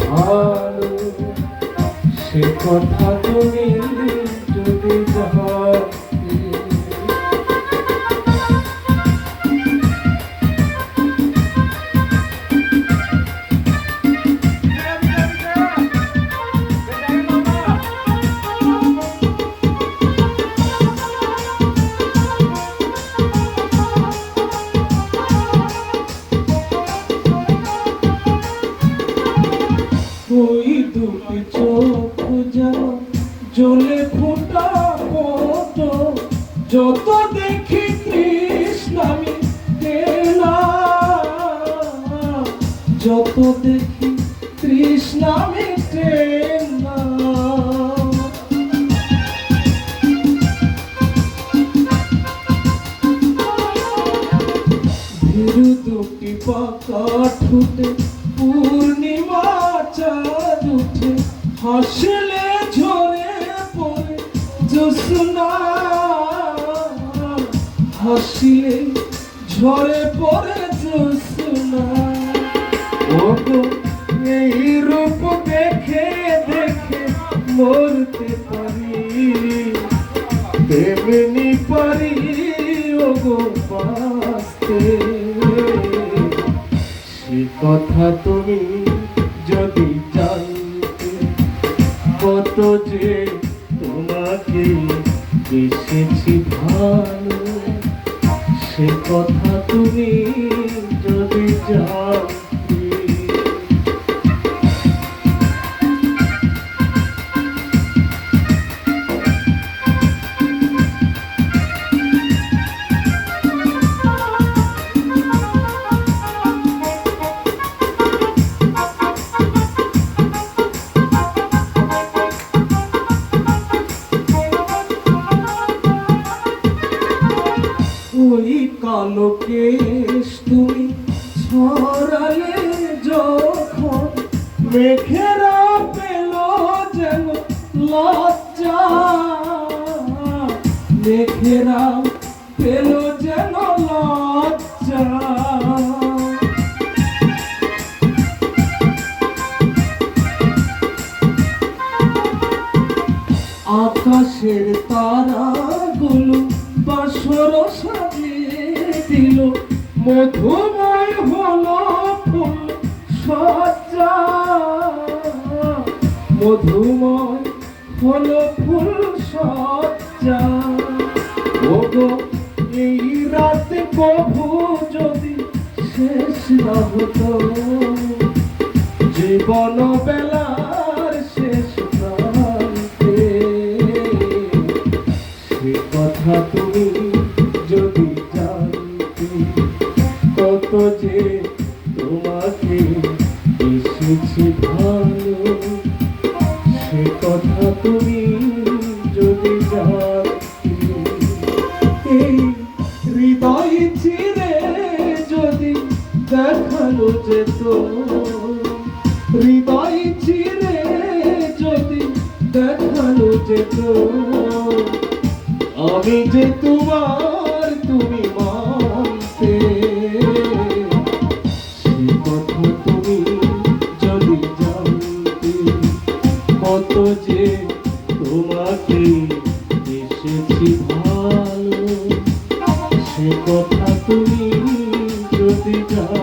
ভালো। সে কথা তুমি দুটি চোখ যেন জ্বলে ফোটা মতো যত দেখি কৃষ্ণামি যত দেখি তেলা ভীরু দুটি পাকা ঠুটে পূর্ণিমা উঠে হাসলে ঝরে পড়ে জোসনা। হাসিলে ঝরে পড়ে জোসনা। ও গো এই রূপ দেখে দেখে মরতে পারি। তেমনি পারি ও গো বাঁচতে। সে কথা তুমি যদি যে তোমাকে এসেছি ভালো সে কথা তুমি যদি জানতে ওই কালো কেশ তুমি ছড়ালে যখন মেঘেরা পেল যেন লজ্জা। মেঘেরা পেল যেন লজ্জা। আকাশের তারাগুলো বাসর সাজিয়ে দিল মধুময় হলো ফুল মধুময় হলো ফুল সজ্জা। এই রাতে প্রভু যদি শেষ না হতো জীবন বেলার তোমাকে এসেছি ভালো। সে কথা তুমি যদি হৃদয় চিরে যদি দেখানো যেত হৃদয় চিরে যদি দেখানো যেত আমি যে তোমার কথা তুমি যদি যাও